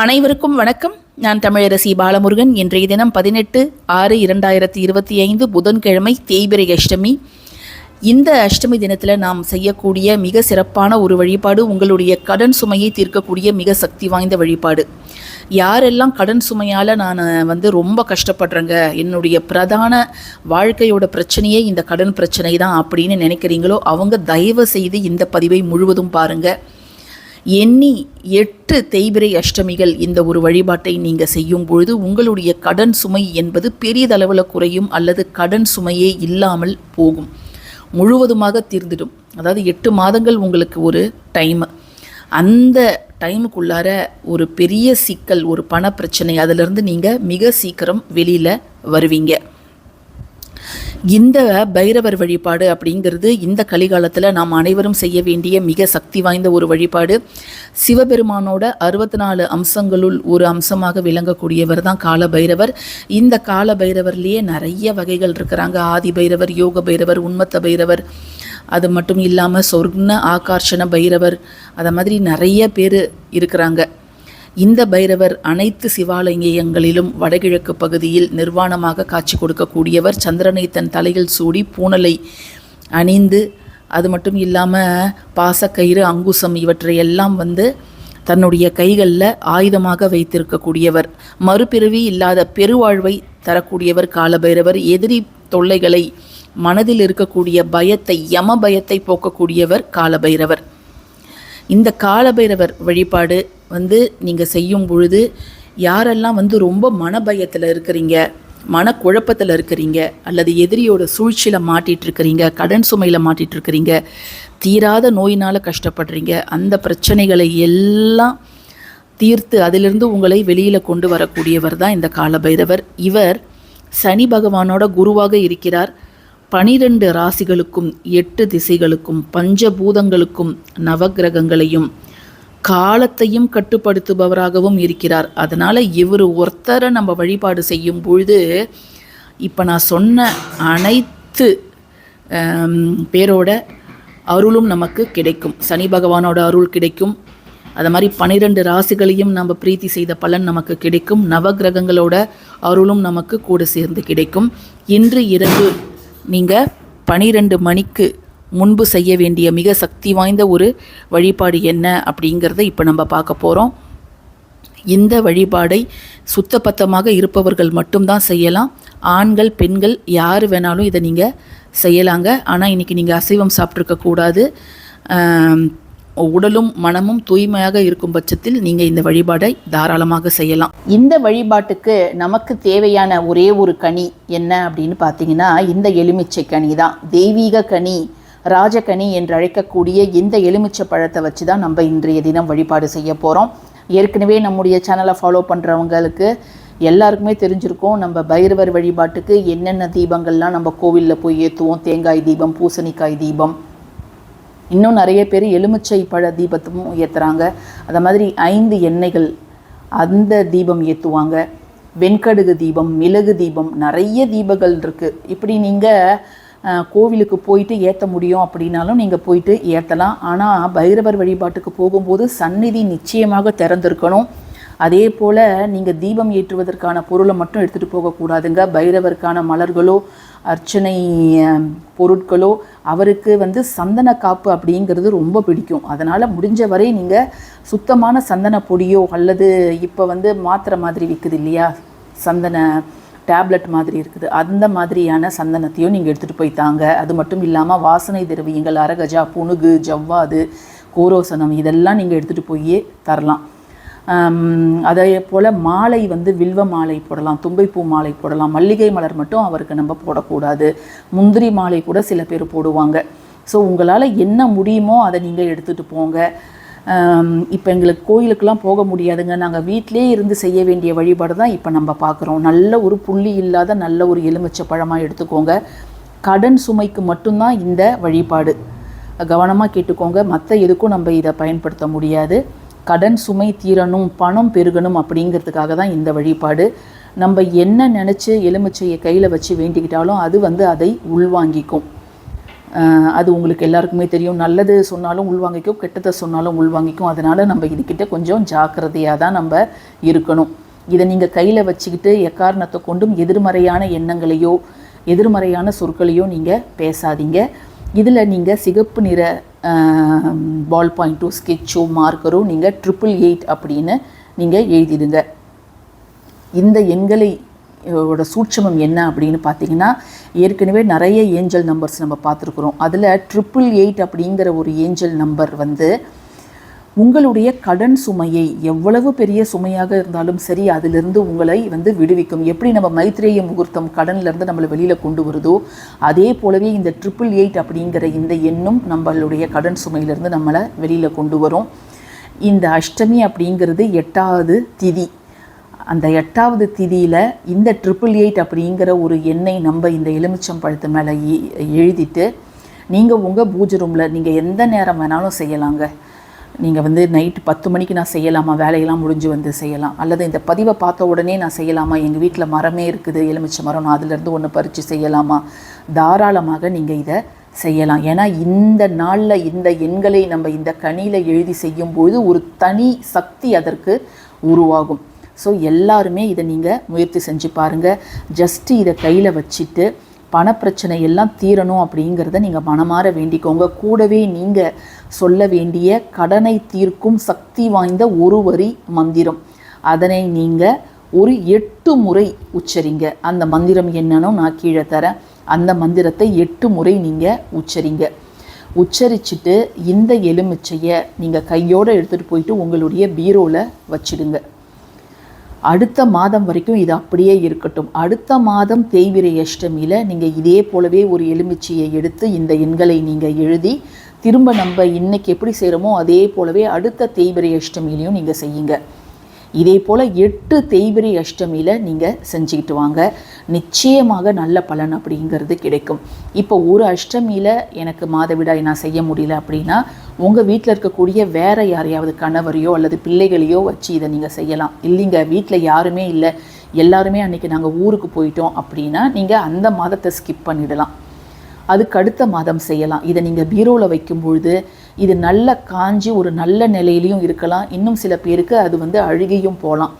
அனைவருக்கும் வணக்கம். நான் தமிழரசி பாலமுருகன். இன்றைய தினம் பதினெட்டு ஆறு இரண்டாயிரத்தி இருபத்தி ஐந்து புதன்கிழமை தேய்பிரை அஷ்டமி. இந்த அஷ்டமி தினத்தில் நாம் செய்யக்கூடிய மிக சிறப்பான ஒரு வழிபாடு உங்களுடைய கடன் சுமையை தீர்க்கக்கூடிய மிக சக்தி வாய்ந்த வழிபாடு. யாரெல்லாம் கடன் சுமையால் நான் வந்து ரொம்ப கஷ்டப்படுறேங்க என்னுடைய பிரதான வாழ்க்கையோட பிரச்சனையே இந்த கடன் பிரச்சனை தான் அப்படின்னு நினைக்கிறீங்களோ அவங்க தயவு செய்து இந்த பதிவை முழுவதும் பாருங்கள் எண்ணி எட்டு தேய்பிரை அஷ்டமிகள் இந்த ஒரு வழிபாட்டை நீங்கள் செய்யும் பொழுது உங்களுடைய கடன் சுமை என்பது பெரியதளவில் குறையும் அல்லது கடன் சுமையே இல்லாமல் போகும். முழுவதுமாக தீர்ந்துடும். அதாவது எட்டு மாதங்கள் உங்களுக்கு ஒரு டைம் அந்த டைமுக்குள்ளார ஒரு பெரிய சிக்கல் ஒரு பண பிரச்சனை அதிலிருந்து நீங்கள் மிக சீக்கிரம் வெளியில் வருவீங்க. இந்த பைரவர் வழிபாடு அப்படிங்கிறது இந்த கலிகாலத்தில் நாம் அனைவரும் செய்ய வேண்டிய மிக சக்தி வாய்ந்த ஒரு வழிபாடு. சிவபெருமானோட அறுபத்தி நாலு அம்சங்களுள் ஒரு அம்சமாக விளங்கக்கூடியவர் தான் கால பைரவர் இந்த கால பைரவர்லேயே நிறைய வகைகள் இருக்கிறாங்க. ஆதி பைரவர் யோக பைரவர் உண்மத்த பைரவர் அது மட்டும் இல்லாமல் சொர்ண ஆகர்ஷண பைரவர் அதை மாதிரி நிறைய பேர் இருக்கிறாங்க. இந்த பைரவர் அனைத்து சிவாலயங்களிலும் வடகிழக்கு பகுதியில் நிர்வாணமாக காட்சி கொடுக்கக்கூடியவர். சந்திரனை தன் தலையில் சூடி பூனலை அணிந்து அது மட்டும் இல்லாமல் பாசக்கயிறு அங்குசம் இவற்றையெல்லாம் வந்து தன்னுடைய கைகளில் ஆயுதமாக வைத்திருக்கக்கூடியவர். மறுபிறவி இல்லாத பெருவாழ்வை தரக்கூடியவர் காலபைரவர். எதிரி தொல்லைகளை மனதில் இருக்கக்கூடிய பயத்தை யம பயத்தை போக்கக்கூடியவர் காலபைரவர். இந்த காலபைரவர் வழிபாடு வந்து நீங்கள் செய்யும் பொழுது யாரெல்லாம் வந்து ரொம்ப மனபயத்தில் இருக்கிறீங்க மனக்குழப்பத்தில் இருக்கிறீங்க அல்லது எதிரியோட சூழ்ச்சியில் மாட்டிகிட்டு இருக்கிறீங்க கடன் சுமையில் மாட்டிகிட்டு இருக்கிறீங்க தீராத நோயினால் கஷ்டப்படுறீங்க அந்த பிரச்சனைகளை எல்லாம் தீர்த்து அதிலிருந்து உங்களை வெளியில் கொண்டு வரக்கூடியவர் தான் இந்த காலபைரவர். இவர் சனி பகவானோட குருவாக இருக்கிறார். பனிரெண்டு ராசிகளுக்கும் எட்டு திசைகளுக்கும் பஞ்சபூதங்களுக்கும் நவகிரகங்களையும் காலத்தையும் கட்டுப்படுத்துபவராகவும் இருக்கிறார். அதனால் இவர் ஒருத்தரை நம்ம வழிபாடு செய்யும் பொழுது இப்போ நான் சொன்ன அனைத்து பேரோட அருளும் நமக்கு கிடைக்கும். சனி பகவானோட அருள் கிடைக்கும். அது மாதிரி பனிரெண்டு ராசிகளையும் நம்ம பிரீத்தி செய்த பலன் நமக்கு கிடைக்கும். நவகிரகங்களோட அருளும் நமக்கு கூட சேர்ந்து கிடைக்கும். இன்று இரவு நீங்கள் பனிரெண்டு மணிக்கு முன்பு செய்ய வேண்டிய மிக சக்தி வாய்ந்த ஒரு வழிபாடு என்ன அப்படிங்கிறத இப்போ நம்ம பார்க்க போகிறோம் இந்த வழிபாடை சுத்தபத்தமாக இருப்பவர்கள் மட்டும்தான் செய்யலாம். ஆண்கள் பெண்கள் யார் வேணாலும் இதை நீங்கள் செய்யலாங்க. ஆனால் இன்றைக்கி நீங்கள் அசைவம் சாப்பிட்ருக்கக்கூடாது உடலும் மனமும் தூய்மையாக இருக்கும் பட்சத்தில் நீங்கள் இந்த வழிபாடை தாராளமாக செய்யலாம். இந்த வழிபாட்டுக்கு நமக்கு தேவையான ஒரே ஒரு கனி என்ன அப்படின்னு பார்த்தீங்கன்னா இந்த எலுமிச்சை கனி தான். தெய்வீக கனி ராஜகனி என்று அழைக்கக்கூடிய இந்த எலுமிச்சை பழத்தை வச்சு தான் நம்ம இன்றைய தினம் வழிபாடு செய்ய போகிறோம் ஏற்கனவே நம்முடைய சேனலை ஃபாலோ பண்ணுறவங்களுக்கு எல்லாருக்குமே தெரிஞ்சிருக்கும் நம்ம பைரவர் வழிபாட்டுக்கு என்னென்ன தீபங்கள்லாம் நம்ம கோவிலில் போய் ஏற்றுவோம் தேங்காய் தீபம் பூசணிக்காய் தீபம் இன்னும் நிறைய பேர் எலுமிச்சை பழ தீபத்தும் ஏற்றுறாங்க அது மாதிரி ஐந்து எண்ணெய்கள் அந்த தீபம் ஏற்றுவாங்க வெண்கடுகு தீபம் மிளகு தீபம் நிறைய தீபங்கள் இருக்குது இப்படி நீங்கள் கோவிலுக்கு போயிட்டு ஏற்ற முடியும் அப்படின்னாலும் நீங்கள் போயிட்டு ஏற்றலாம் ஆனால் பைரவர் வழிபாட்டுக்கு போகும்போது சந்நிதி நிச்சயமாக திறந்திருக்கணும். அதே போல் நீங்கள் தீபம் ஏற்றுவதற்கான பொருளை மட்டும் எடுத்துகிட்டு போகக்கூடாதுங்க. பைரவருக்கான மலர்களோ அர்ச்சனை பொருட்களோ அவருக்கு வந்து சந்தன காப்பு அப்படிங்கிறது ரொம்ப பிடிக்கும். அதனால் முடிஞ்ச வரை நீங்கள் சுத்தமான சந்தன பொடியோ அல்லது இப்போ வந்து மாத்திரை மாதிரி விற்குது இல்லையா? சந்தன டேப்லெட் மாதிரி இருக்குது. அந்த மாதிரியான சந்தனத்தையும் நீங்கள் எடுத்துகிட்டு போய் தாங்க. அது மட்டும் இல்லாமல் வாசனை திரவியங்கள் அரகஜா புணுகு ஜவ்வாது கோரோசனம் இதெல்லாம் நீங்கள் எடுத்துகிட்டு போய் தரலாம். அதே போல் மாலை வந்து வில்வ மாலை போடலாம் தும்பைப்பூ மாலை போடலாம். மல்லிகை மலர் மட்டும் அவருக்கு நம்ம போடக்கூடாது. முந்திரி மாலை கூட சில பேர் போடுவாங்க. ஸோ உங்களால் என்ன முடியுமோ அதை நீங்கள் எடுத்துகிட்டு போங்க. இப்போ எங்களுக்கு கோயிலுக்கெலாம் போக முடியாதுங்க. நாங்கள் வீட்டிலே இருந்து செய்ய வேண்டிய வழிபாடு தான் இப்போ நம்ம பார்க்குறோம் நல்ல ஒரு புள்ளி இல்லாத நல்ல ஒரு எலுமிச்சை பழமாக எடுத்துக்கோங்க. கடன் சுமைக்கு மட்டும்தான் இந்த வழிபாடு. கவனமாக கேட்டுக்கோங்க. மற்ற எதுக்கும் நம்ம இதை பயன்படுத்த முடியாது. கடன் சுமை தீரணும் பணம் பெருகணும் அப்படிங்கிறதுக்காக தான் இந்த வழிபாடு. நம்ம என்ன நினச்சி எலுமிச்சையை கையில் வச்சு வேண்டிக்கிட்டாலும் அது வந்து அதை உள்வாங்கிக்கும். அது உங்களுக்கு எல்லாருக்குமே தெரியும். நல்லது சொன்னாலும் உள்வாங்கிக்கும் கெட்டதை சொன்னாலும் உள்வாங்கிக்கும். அதனால் நம்ம இதுக்கிட்ட கொஞ்சம் ஜாக்கிரதையாக தான் நம்ம இருக்கணும். இதை நீங்கள் கையில் வச்சுக்கிட்டு எக்காரணத்தை கொண்டும் எதிர்மறையான எண்ணங்களையோ எதிர்மறையான சொற்களையோ நீங்கள் பேசாதீங்க. இதில் நீங்கள் சிகப்பு நிற பால் பாயிண்ட்டோ ஸ்கெட்சோ மார்க்கரோ நீங்கள் ட்ரிபிள் எயிட் அப்படின்னு நீங்கள் எழுதிடுங்க. இந்த எண்களை ஓட சூட்சமம் என்ன அப்படின்னு பார்த்தீங்கன்னா ஏற்கனவே நிறைய ஏஞ்சல் நம்பர்ஸ் நம்ம பார்த்துருக்குறோம் அதில் ட்ரிபிள் எயிட் அப்படிங்கிற ஒரு ஏஞ்சல் நம்பர் வந்து உங்களுடைய கடன் சுமையை எவ்வளவு பெரிய சுமையாக இருந்தாலும் சரி அதிலிருந்து உங்களை வந்து விடுவிக்கும். எப்படி நம்ம மைத்ரேய முகூர்த்தம் கடன்லேருந்து நம்மளை வெளியில் கொண்டு வருதோ அதே போலவே இந்த ட்ரிபிள் எயிட் அப்படிங்கிற இந்த எண்ணும் நம்மளுடைய கடன் சுமையிலிருந்து நம்மளை வெளியில் கொண்டு வரும். இந்த அஷ்டமி அப்படிங்கிறது எட்டாவது திதி. அந்த எட்டாவது திதியில் இந்த ட்ரிபிள் எயிட் அப்படிங்கிற ஒரு எண்ணை நம்ம இந்த எலுமிச்சம் பழத்து மேலே எழுதிட்டு நீங்கள் உங்கள் பூஜை ரூமில் நீங்கள் எந்த நேரம் வேணாலும் செய்யலாங்க. நீங்கள் வந்து நைட்டு பத்து மணிக்கு நான் செய்யலாமா? வேலையெல்லாம் முடிஞ்சு வந்து செய்யலாம். அல்லது இந்த பதிவை பார்த்த உடனே நான் செய்யலாமா? எங்கள் வீட்டில் மரமே இருக்குது எலுமிச்சை மரம் நான் அதுலேருந்து ஒன்று பறித்து செய்யலாமா? தாராளமாக நீங்கள் இதை செய்யலாம். ஏன்னா இந்த நாளில் இந்த எண்களை நம்ம இந்த கனியில் எழுதி செய்யும்போது ஒரு தனி சக்தி அதற்கு உருவாகும். ஸோ எல்லாருமே இதை நீங்கள் முயற்சி செஞ்சு பாருங்கள் ஜஸ்ட்டு இதை கையில் வச்சுட்டு பணப்பிரச்சனை எல்லாம் தீரணும் அப்படிங்கிறத நீங்கள் மனமாற வேண்டிக்கோங்க. கூடவே நீங்கள் சொல்ல வேண்டிய கடனை தீர்க்கும் சக்தி வாய்ந்த ஒரு வரி மந்திரம். அதனை நீங்கள் ஒரு எட்டு முறை உச்சரிங்க. அந்த மந்திரம் என்னன்னு நான் கீழே தரேன். அந்த மந்திரத்தை எட்டு முறை நீங்கள் உச்சரிங்க. உச்சரிச்சுட்டு இந்த எலுமிச்சையை நீங்கள் கையோடு எடுத்துகிட்டு போயிட்டு உங்களுடைய பீரோவில் வச்சிடுங்க. அடுத்த மாதம் வரைக்கும் இது அப்படியே இருக்கட்டும். அடுத்த மாதம் தேய்விரை அஷ்டமியில் நீங்கள் இதே போலவே ஒரு எலுமிச்சியை எடுத்து இந்த எண்களை நீங்கள் எழுதி திரும்ப நம்ம இன்னைக்கு எப்படி செய்கிறோமோ அதே போலவே அடுத்த தேய்விரை அஷ்டமியிலையும் நீங்கள் செய்யுங்க. இதே போல் எட்டு தேய்பிரை அஷ்டமியில் நீங்கள் செஞ்சுக்கிட்டு வாங்க. நிச்சயமாக நல்ல பலன் அப்படிங்கிறது கிடைக்கும். இப்போ ஒரு அஷ்டமியில் எனக்கு மாதவிடாய் நான் செய்ய முடியல அப்படின்னா உங்கள் வீட்டில் இருக்கக்கூடிய வேற யாரையாவது கணவரையோ அல்லது பிள்ளைகளையோ வச்சு இதை நீங்கள் செய்யலாம். இல்லைங்க வீட்டில் யாருமே இல்லை. எல்லாருமே அன்றைக்கி நாங்கள் ஊருக்கு போயிட்டோம் அப்படின்னா நீங்கள் அந்த மாதத்தை ஸ்கிப் பண்ணிடலாம். அதுக்கு அடுத்த மாதம் செய்யலாம். இதை நீங்கள் பீரோவில் வைக்கும் பொழுது இது நல்ல காஞ்சி ஒரு நல்ல நிலையிலையும் இருக்கலாம். இன்னும் சில பேருக்கு அது வந்து அழுகியும் போகலாம்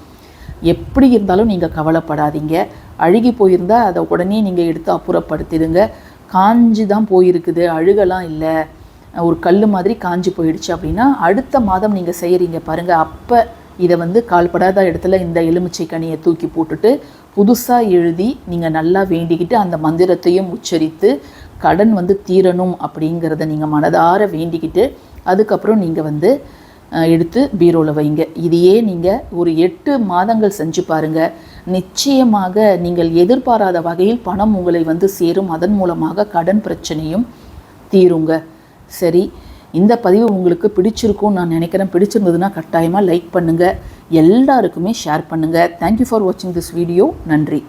எப்படி இருந்தாலும் நீங்கள் கவலைப்படாதீங்க. அழுகி போயிருந்தால் அதை உடனே நீங்கள் எடுத்து அப்புறப்படுத்திடுங்க. காஞ்சி தான் போயிருக்குது. அழுகலாம் இல்லை. ஒரு கல் மாதிரி காஞ்சி போயிடுச்சு அப்படின்னா அடுத்த மாதம் நீங்கள் செய்கிறீங்க பாருங்கள் அப்போ இதை வந்து கால்படாத இடத்துல இந்த எலுமிச்சை கனியை தூக்கி போட்டுட்டு புதுசாக எழுதி நீங்கள் நல்லா வேண்டிக்கிட்டு அந்த மந்திரத்தையும் உச்சரித்து கடன் வந்து தீரணும் அப்படிங்கிறத நீங்கள் மனதார வேண்டிக்கிட்டு அதுக்கப்புறம் நீங்கள் வந்து எடுத்து பீரோவில் வைங்க. இதையே நீங்கள் ஒரு எட்டு மாதங்கள் செஞ்சு பாருங்கள் நிச்சயமாக நீங்கள் எதிர்பாராத வகையில் பணம் உங்களை வந்து சேரும். அதன் மூலமாக கடன் பிரச்சனையும் தீருங்க. சரி இந்த பதிவு உங்களுக்கு பிடிச்சிருக்கும்னு நான் நினைக்கிறேன். பிடிச்சிருந்ததுன்னா கட்டாயமாக லைக் பண்ணுங்கள் எல்லாருக்குமே ஷேர் பண்ணுங்கள் தேங்க்யூ ஃபார் வாட்சிங் திஸ் வீடியோ நன்றி.